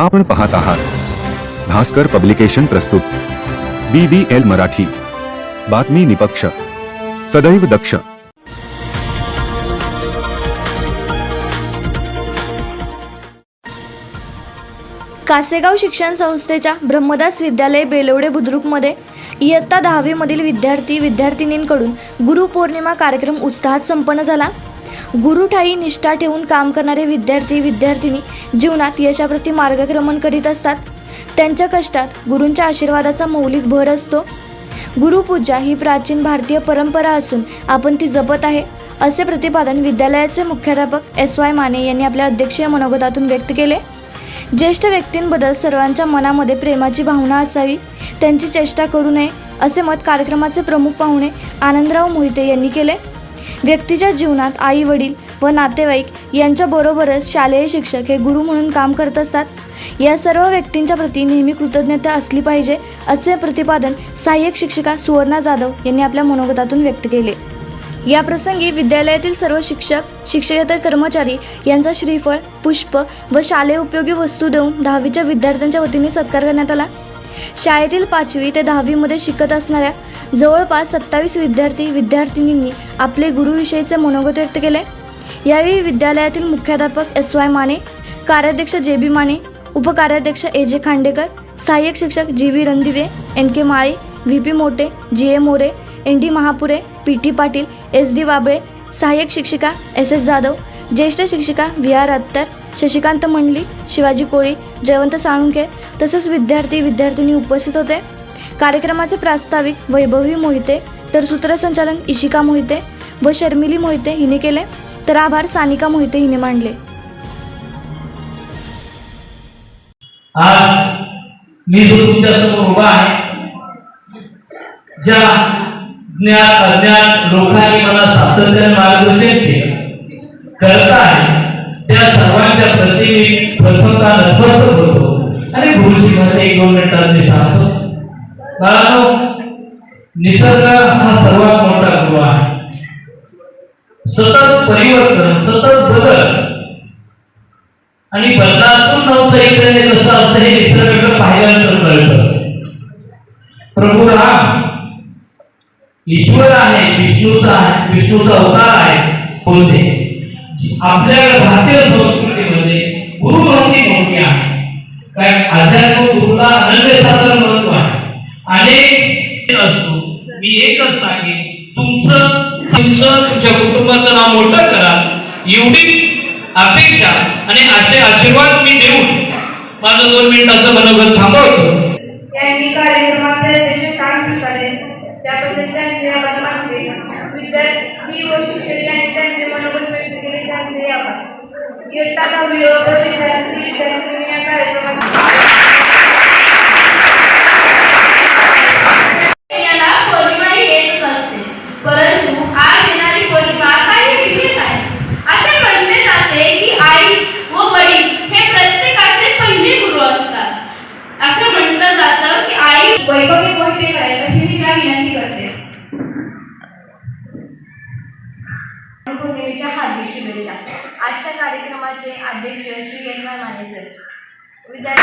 आपण पाहत आहात. भास्कर पब्लिकेशन प्रस्तुत. B B L Marathi. बातमी निपक्ष. सदैव दक्ष. कासेगाव शिक्षण संस्थेच्या ब्रह्मदास विद्यालय बेलवडे बुद्रुकमध्ये इयत्ता दहावीमधील विद्यार्थी विद्यार्थिनींकडून गुरुपौर्णिमा कार्यक्रम उत्साहात संपन्न झाला. गुरुठाई निष्ठा ठेवून काम करणारे विद्यार्थी विद्यार्थिनी जीवनात यशाप्रती मार्गक्रमण करीत असतात. त्यांच्या कष्टात गुरूंच्या आशीर्वादाचा मौलिक भर असतो. गुरुपूजा ही प्राचीन भारतीय परंपरा असून आपण ती जपत आहे असे प्रतिपादन विद्यालयाचे मुख्याध्यापक एस वाय माने यांनी आपल्या अध्यक्षीय मनोगतातून व्यक्त केले. ज्येष्ठ व्यक्तींबद्दल सर्वांच्या मनामध्ये प्रेमाची भावना असावी त्यांची चेष्टा करू नये असे मत कार्यक्रमाचे प्रमुख पाहुणे आनंदराव मोहिते यांनी केले. व्यक्तीच्या जीवनात आई वडील व नातेवाईक यांच्याबरोबरच शालेय शिक्षक हे गुरु म्हणून काम करत असतात. या सर्व व्यक्तींच्या प्रती नेहमी कृतज्ञता असली पाहिजे असे प्रतिपादन सहाय्यक शिक्षिका सुवर्णा जाधव यांनी आपल्या मनोगतातून व्यक्त केले. या प्रसंगी विद्यालयातील सर्व शिक्षक शिक्षकेतर कर्मचारी यांचा श्रीफळ पुष्प व शालेय उपयोगी वस्तू देऊन दहावीच्या विद्यार्थ्यांच्या वतीने सत्कार करण्यात आला. शाळेतील पाचवी ते दहावीमध्ये शिकत असणाऱ्या जवळपास सत्तावीस विद्यार्थी विद्यार्थिनींनी आपले गुरुविषयीचे मनोगत व्यक्त केले. यावेळी विद्यालयातील मुख्याध्यापक एस वाय माने कार्याध्यक्ष जे बी माने उपकार्याध्यक्ष ए जे खांडेकर सहाय्यक शिक्षक G V Randive N K Male V P Mote G A More N D Mahapure P T Patil S D Wable सहाय्यक शिक्षिका एस एस जाधव ज्येष्ठ शिक्षिका व्ही आर अत्तर शशिकांत मंडली शिवाजी कोळी जयवंत साळुंके तसेच विद्यार्थी विद्यार्थिनी उपस्थित होते. कार्यक्रमाचे प्रास्ताविक वैभवी मोहिते तर सूत्रसंचालन इशिका मोहिते व शर्मिली मोहिते हिने केले तर आभार सानिका मोहिते हिने मांडले. आज मी जो तुमच्यासमोर उभा आहे ज्या ज्ञान अज्ञान लोकांनी मला सातत्याने मार्गदर्शन केलं करत आहे त्या सर्वांच्या प्रति मी प्रथमता नतमस्तक होतो. आणि गुरुजी मध्ये एक दोन मिनिटांनी सांगतो बाळानो निसर्ग हा सर्वात मोठा गुरु आहे. सतत परिवर्तन सतत बदल. आणि बदलातून नव्हतं इकडे कसं असतं हे निसर्गाकडे पाहिल्यानंतर कळतं प्रभू राम ईश्वर आहे विष्णूचा आहे विष्णूचा अवतार आहे कोणते आपल्या भारतीय संस्कृतीमध्ये गुरु महती मोठी आहे? काय अध्यात्म गुरुला अनन्य साधन महत्त्व आहे. अनेक असतो. मी एकच सांगेन तुमचं तुमचं तुमच्या कुटुंबाचं नाव मोठं करा. एवढी अपेक्षा आणि असे आशीर्वाद मी देऊन माझं दोन मिनिटाचं मनोगत थांबवतो. त्यांनी कार्यक्रमाचे अध्यक्षस्थान स्वीकारले. त्याबद्दल त्यांचे आभार मानते. विद्यार्थी व शिक्षक यांनी त्यांचे मनोगत व्यक्त केले. त्यांचे आभार. इयत्ता दहावी व विद्यार्थी विद्यार्थिनी या कार्यक्रमात याला पौर्णिमा ही येतच असते परंतु आज येणारी पौर्णिमा काही विशेष आहे असे म्हटले जाते की आई व वडील हे प्रत्येकाचे पहिले गुरु असतात असं म्हटलं जातं की आई वैभवी गोष्टी करेल अशी मी त्या विनंती करते पौर्णिमेच्या हार्दिक शुभेच्छा आजच्या कार्यक्रमाचे श्री माने सर विद्यार्थी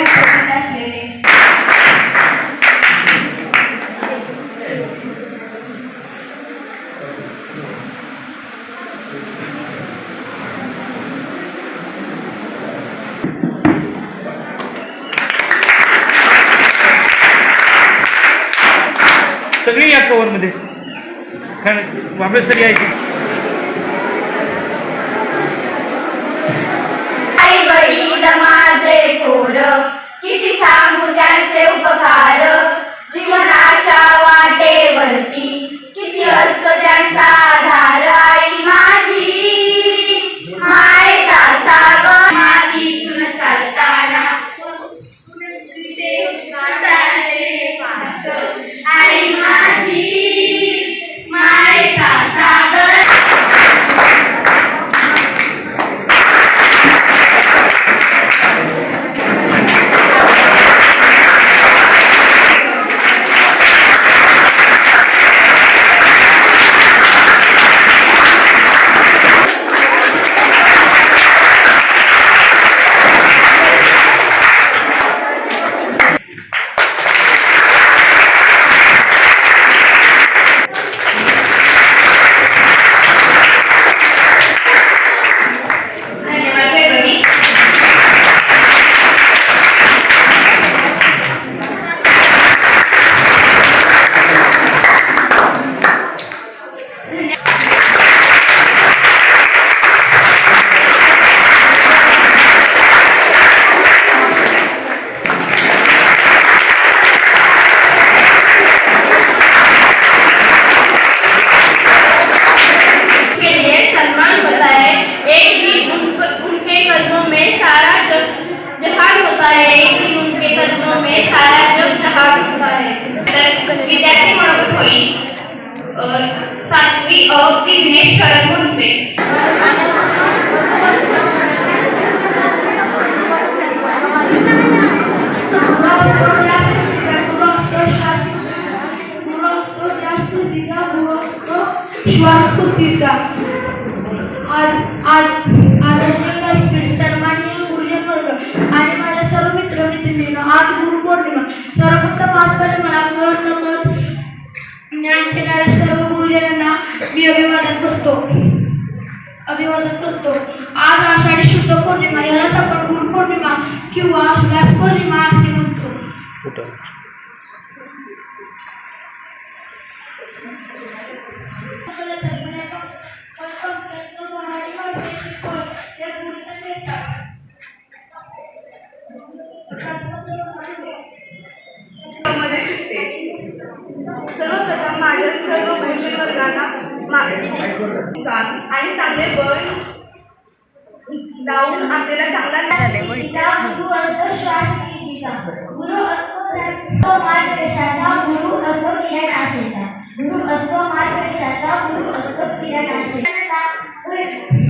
उपस्थित असलेले सगळी या कवर मध्ये. वापस सगळी ऐकू वडील माझे थोर. किती सांगू त्यांचे उपकार. जीवनाच्या वाटेवरती किती असतो त्यांचा आधार. होईल सातवी अ विघ्नेश शरद म्हणते. श्वासकृतीचा आदरणीय ज्ञान देणाऱ्या सर्व गुरुजनांना मी अभिवादन करतो. अभिवादन करतो. आज आषाढी शुद्ध पौर्णिमा यालाच आपण गुरुपौर्णिमा किंवा व्यास पौर्णिमा असे म्हणतो. मध्ये लावून आपल्याला चांगला गुरु असतो श्वास गुरु असतो मार्गदर्शनाचा गुरु असतो किरण आशेचा. गुरु असतो मार्गदर्शनाचा गुरु असतो किरण आशेचा.